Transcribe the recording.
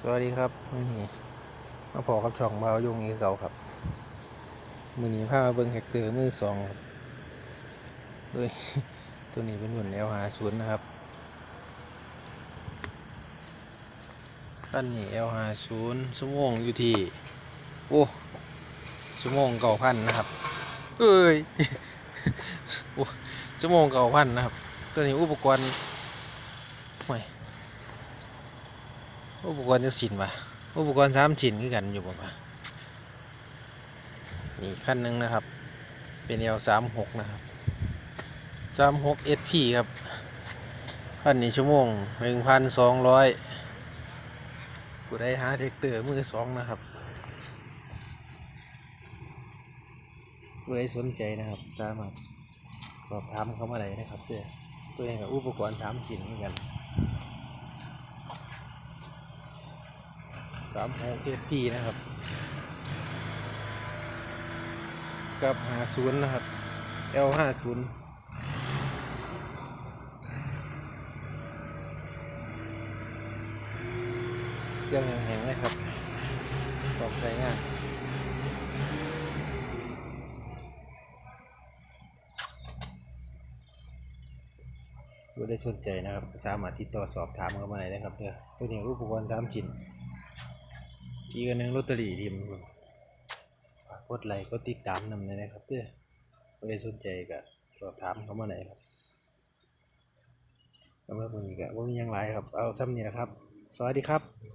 สวัสดีครับมื่อนี้มาพอกับช่องบาวยงอีกเก่าครับมื่อนี้พามาเบิ่งแฮกเตอร์มือสองครับโดยตัวนี้เป็นหุ่นแนวหาศูนย์นะครับตั้นนี่เอลหาศูนย์สมงอยู่ที่โอ้สมงเก่าพันนะครับเอ้ยโอ้สมงเก่าพันนะครับ ตัวนี้อุปกรณ์ห่วย อุปกรณ์จะสินวะอุปกรณ์สามชิ้นคือกันอยู่บ่ปะนี่ขั้นหนึ่งนะครับ เป็นเอลสามหกนะครับสามหกเอสพีครับพันนี้ชั่วโมงหนึ่งพันสองร้อยผู้ใดหาเทคเตอร์มือสองนะครับผู้ใดสนใจนะครับสามารถสอบถามเขามาได้นะครับเพื่อตัวเองกับอุปกรณ์สามชิ้นเหมือนกัน สามหกเอพีนะครับ กับหาศูนย์นะครับ L ห้าศูนย์เครื่องแข็งๆเลยครับตอกใส่ง่ายผู้ได้สนใจนะครับ สามารถติดต่อสอบถามเข้ามาได้นะครับเด้อตัวนี้อุปกรณ์สามชิ้น อีกอันหนึงลอตเตอรี่ดิมฝากกดไลค์กดติดตามนำเลยนะครับเด้อใครสนใจก็สอบถามเขามาหน่อยครับสำหรับวันนี้ก็ว่ามียังไรครับ เอาซ้ำนี้นะครับ สวัสดีครับ